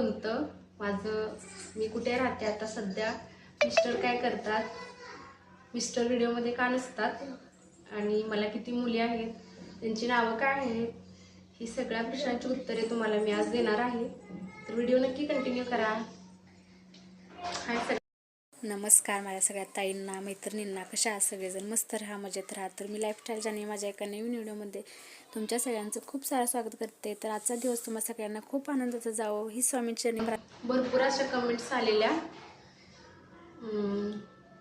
कोणतं? माझं मी कुठे राहते आता सध्या? मिस्टर काय करतात? मिस्टर व्हिडिओमध्ये का नसतात? आणि मला किती मुली आहेत? त्यांची नावं काय आहेत? ही सगळ्या प्रश्नांची उत्तरे तुम्हाला मी आज देणार आहे. तर व्हिडिओ नक्की कंटिन्यू करा. हाय नमस्कार माझ्या सगळ्या ताईंना मैत्रिणींना कशा आहात सगळेजण? मस्त राहा मजेत राहा. तर मी लाईफस्टाईल जाणे माझ्या एका नवीन व्हिडिओमध्ये तुमच्या सगळ्यांचं खूप सारं स्वागत करते. तर आजचा दिवस तुम्हा सगळ्यांना खूप आनंदाचा जावं ही स्वामींची भरपूर अशा कमेंट्स आलेल्या.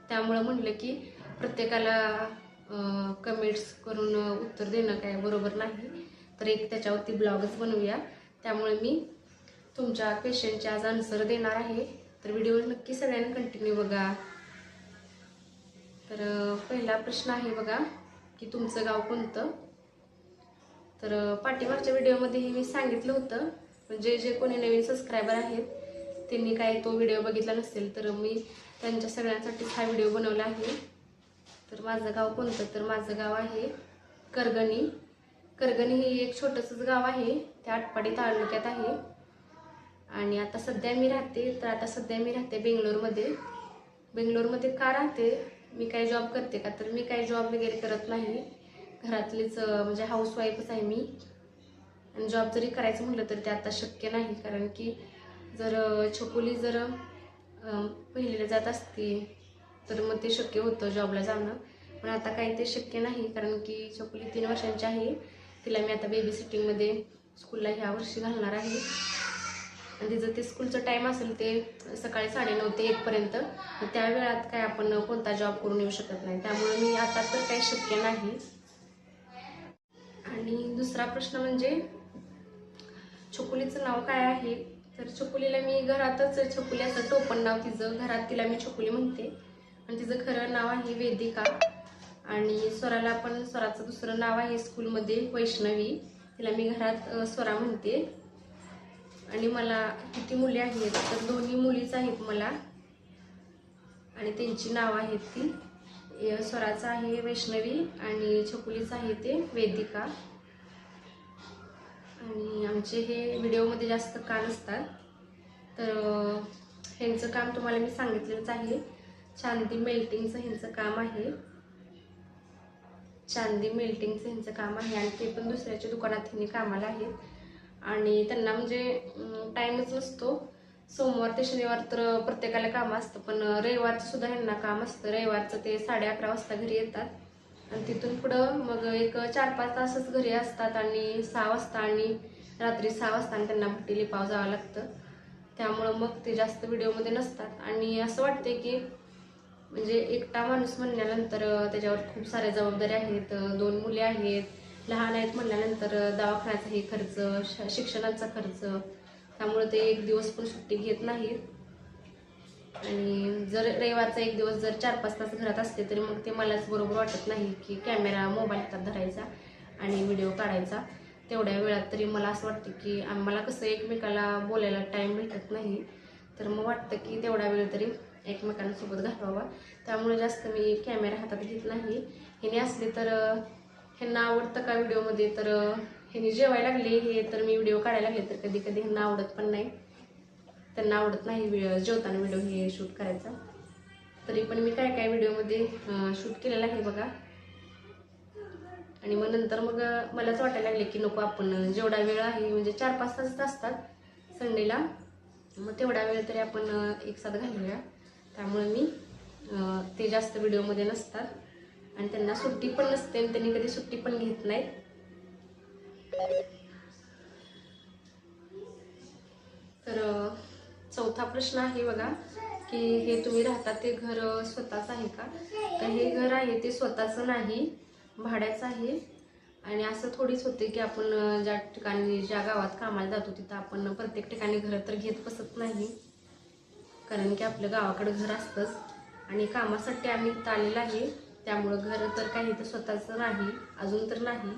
त्यामुळं म्हटलं की प्रत्येकाला कमेंट्स करून उत्तर देणं काय बरोबर नाही. तर एक त्याच्यावरती ब्लॉगच बनवूया. त्यामुळे मी तुमच्या क्वेश्चनचे आज आन्सर देणार आहे. तर व्हिडिओ नक्की सगळ्यांनी कंटिन्यू बघा. तर पहिला प्रश्न आहे बघा की तुमचं गाव कोणतं? तर पाठीमागच्या व्हिडिओमध्येही मी सांगितलं होतं म्हणजे जे कोणी नवीन सबस्क्रायबर आहेत त्यांनी काय तो व्हिडिओ बघितला नसेल तर मी त्यांच्या सगळ्यांसाठी हा व्हिडिओ बनवला आहे. तर माझं गाव कोणतं? तर माझं गाव आहे करगणी. करगणी हे एक छोटंसंच गाव आहे ते आटपाडी तालुक्यात आहे. आणि आता सध्या मी राहते तर आता सध्या मी राहते बेंगलोरमध्ये. बेंगलोरमध्ये का राहते? मी काय जॉब करते का? तर मी काय जॉब वगैरे करत नाही. घरातलीच म्हणजे हाऊसवाईफच आहे मी. आणि जॉब जरी करायचं म्हटलं तर ते आता शक्य नाही. कारण की जर छकुली जर पहिलीला जात असती तर मग ते शक्य होतं जॉबला जाणं. पण आता काही ते शक्य नाही. कारण की छकुली तीन वर्षांची आहे. तिला मी आता बेबी सिटिंगमध्ये स्कूलला ह्या वर्षी घालणार आहे. म्हणजे तिचं ते स्कूलचं टाईम असेल ते सकाळी साडेनऊ ते एकपर्यंत मग त्या वेळात काय आपण कोणता जॉब करून येऊ शकत नाही. त्यामुळे मी आता तर काही शक्य नाही. आणि दुसरा प्रश्न म्हणजे छकुलीचं नाव काय आहे? तर छकुलीला मी घरातच छकुली असं टोपण नाव तिचं घरात तिला मी छकुली म्हणते. आणि तिचं खरं नाव आहे वेदिका. आणि स्वराला पण स्वराचं दुसरं नाव आहे स्कूलमध्ये वैष्णवी. तिला मी घरात स्वरा म्हणते. आणि मला किती मुली आहेत तर दोन्ही मुलीच आहेत मला. आणि त्यांची नावं आहेत ती. स्वराचं आहे वैष्णवी आणि छकुलीचं आहे ते वेदिका. आणि आमचे हे व्हिडिओमध्ये जास्त कान असतात. तर ह्यांचं काम तुम्हाला मी सांगितलेलंच आहे. चांदी मेल्टिंगचं ह्यांचं काम आहे. चांदी मेल्टिंगचं ह्यांचं काम आहे आणि ते पण दुसऱ्याच्या दुकानात ह्यांनी कामाला आहेत. आणि त्यांना म्हणजे टाईमच नसतो सोमवार ते शनिवार तर प्रत्येकाला काम असतं पण रविवारचं सुद्धा ह्यांना काम असतं. रविवारचं ते साडे अकरा वाजता घरी येतात. आणि तिथून पुढं मग एक चार पाच तासच घरी असतात आणि सहा वाजता आणि रात्री सहा वाजता आणि त्यांना भट्टी लिपाव जावं लागतं. त्यामुळं मग ते जास्त व्हिडिओमध्ये नसतात. आणि असं वाटते की म्हणजे एकटा माणूस म्हणल्यानंतर त्याच्यावर खूप साऱ्या जबाबदाऱ्या आहेत दोन मुले आहेत लहान आहेत म्हणल्यानंतर दवाखान्याचा हे खर्च श- शिक्षणाचा खर्च त्यामुळे ते एक दिवस पण सुट्टी घेत नाहीत. आणि जर रविवारचा एक दिवस जर चार पाच तास घरात असते तरी मग ते मलाच बरोबर वाटत नाही की कॅमेरा मोबाईल हातात धरायचा आणि व्हिडिओ काढायचा. तेवढ्या वेळात तरी मला असं वाटतं की आम्हाला कसं एकमेकाला बोलायला टाईम भेटत नाही. तर मग वाटतं की तेवढा वेळ तरी एकमेकांसोबत घालवावा. त्यामुळे जास्त मी कॅमेरा हातात घेत नाही. ह्याने असले तर ह्यांना आवडतं का व्हिडिओमध्ये? तर ह्यांनी जेवायला लागले हे तर मी व्हिडिओ काढायला लागले तर कधी कधी ह्यांना आवडत पण नाही. त्यांना आवडत नाही जेवताना व्हिडिओ हे शूट करायचा. तरी पण मी काय काय व्हिडिओमध्ये शूट केलेला आहे बघा. आणि मग नंतर मग मलाच वाटायला लागले की नको आपण जेवढा वेळ आहे म्हणजे चार पाच तास असतात संडेला. मग तेवढा वेळ तरी आपण एक साथ घालूया. त्यामुळे मी ते जास्त व्हिडिओमध्ये नसतात. आणि त्यांना सुट्टी पण नसते आणि त्यांनी कधी सुट्टी पण घेत नाहीत. तर चौथा प्रश्न आहे बघा की हे तुम्ही राहता ते घर स्वतःच आहे का? तर हे घर आहे ते स्वतःचं नाही भाड्याचं आहे. आणि असं थोडीच होते की आपण ज्या ठिकाणी ज्या गावात कामाला जातो तिथं आपण प्रत्येक ठिकाणी घर तर घेत बसत नाही. कारण की आपलं गावाकडं घर असतंच. आणि कामासाठी आम्ही इथं आलेलं आहे. त्यामुळं घर तर काही तर स्वतःचं नाही अजून तर नाही.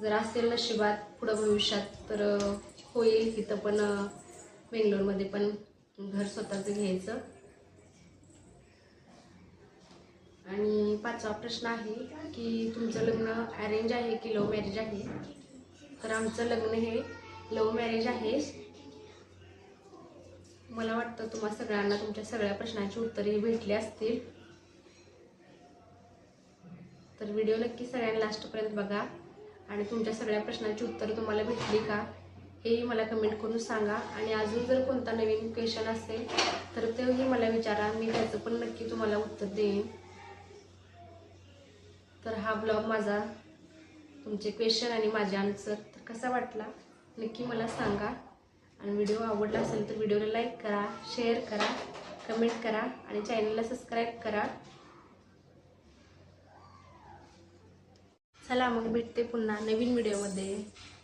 जर असेल नशिबात पुढं भविष्यात तर होईल तिथं पण बेंगलोरमध्ये पण घर स्वतःचं घ्यायचं. आणि पाचवा प्रश्न आहे की तुमचं लग्न अरेंज आहे की लव्ह मॅरेज आहे? तर आमचं लग्न हे लव्ह मॅरेज आहे. मला वाटतं तुम्हा सगळ्यांना तुमच्या सगळ्या प्रश्नांची उत्तरे भेटली असतील. तर व्हिडिओ नक्की सगळ्यांना लास्टपर्यंत बघा. आणि तुमच्या सगळ्या प्रश्नांची उत्तरं तुम्हाला भेटली का हेही मला कमेंट करून सांगा. आणि अजून जर कोणता नवीन क्वेश्चन असेल तर तेही मला विचारा. मी त्याचं पण नक्की तुम्हाला उत्तर देईन. तर हा ब्लॉग माझा तुमचे क्वेश्चन आणि माझे आन्सर तर कसा वाटला नक्की मला सांगा. आणि व्हिडिओ आवडला असेल तर व्हिडिओला लाईक करा शेअर करा कमेंट करा. आणि चॅनलला सबस्क्राईब करा. चला मग भेटते पुन्हा नवीन व्हिडिओमध्ये.